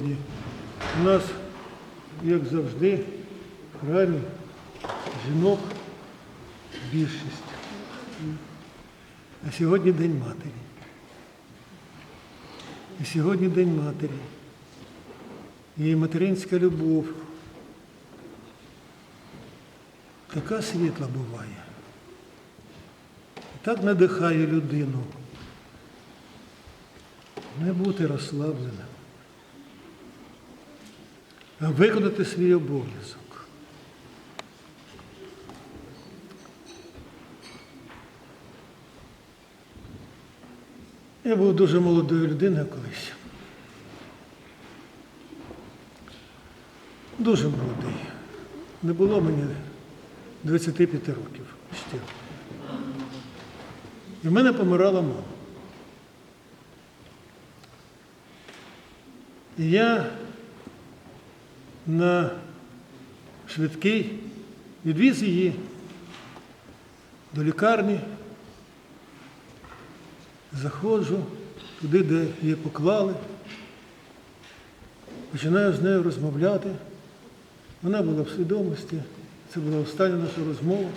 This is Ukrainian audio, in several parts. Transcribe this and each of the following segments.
У нас, як завжди, в храмі жінок більшість. А сьогодні День Матері. І сьогодні День Матері. І материнська любов така світла буває. Так надихає людину не бути розслабленим, виконати свій обов'язок. Я був дуже молодою людиною колись. Дуже молодий. Не було мені 25 років ще. І в мене помирала мама. І я на швидкий відвіз її до лікарні, заходжу туди, де її поклали, починаю з нею розмовляти. Вона була в свідомості, це була остання наша розмова.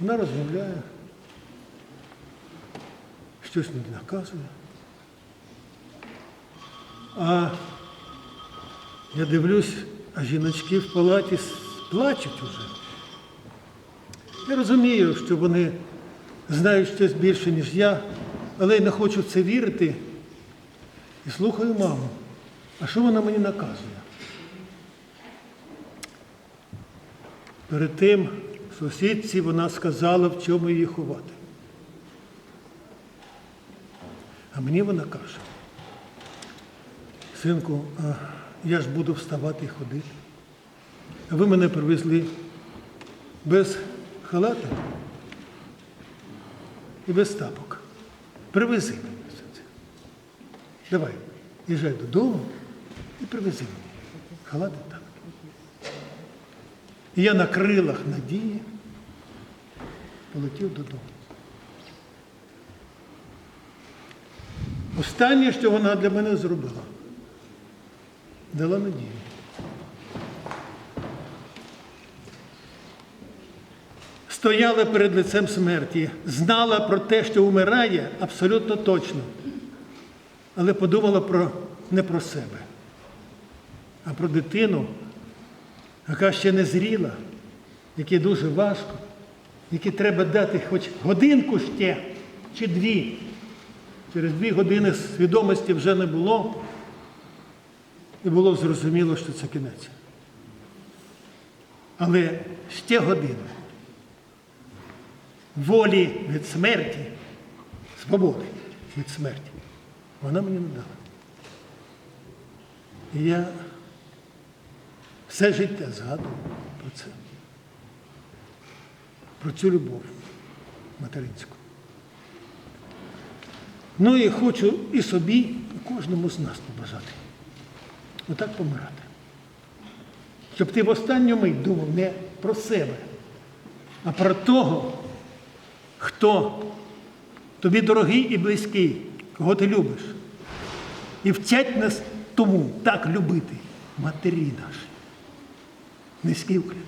Вона розмовляє, щось мені наказує. А я дивлюсь, а жіночки в палаті плачуть уже. Я розумію, що вони знають щось більше, ніж я, але я не хочу в це вірити. І слухаю маму. А що вона мені наказує? Перед тим сусідці вона сказала, в чому її ховати. А мені вона каже, синку, я ж буду вставати і ходити. А ви мене привезли без халата і без тапок. Привези мене все це. Давай, їжджай додому і привези мені халат і тапки. І я на крилах надії полетів додому. Останнє, що вона для мене зробила, дала надію. Стояла перед лицем смерті, знала про те, що вмирає абсолютно точно, але подумала про, не про себе, а про дитину, яка ще не зріла, якій дуже важко, якій треба дати хоч годинку ще чи дві. Через дві години свідомості вже не було, і було зрозуміло, що це кінець. Але ще година волі від смерті, свободи від смерті, вона мені не дала. І я все життя згадую про це, про цю любов материнську. Ну і хочу і собі, і кожному з нас побажати. Отак помирати. Щоб ти в останню мить думав не про себе, а про того, хто тобі дорогий і близький, кого ти любиш. І вчать нас тому так любити матері наші. Низький Україна.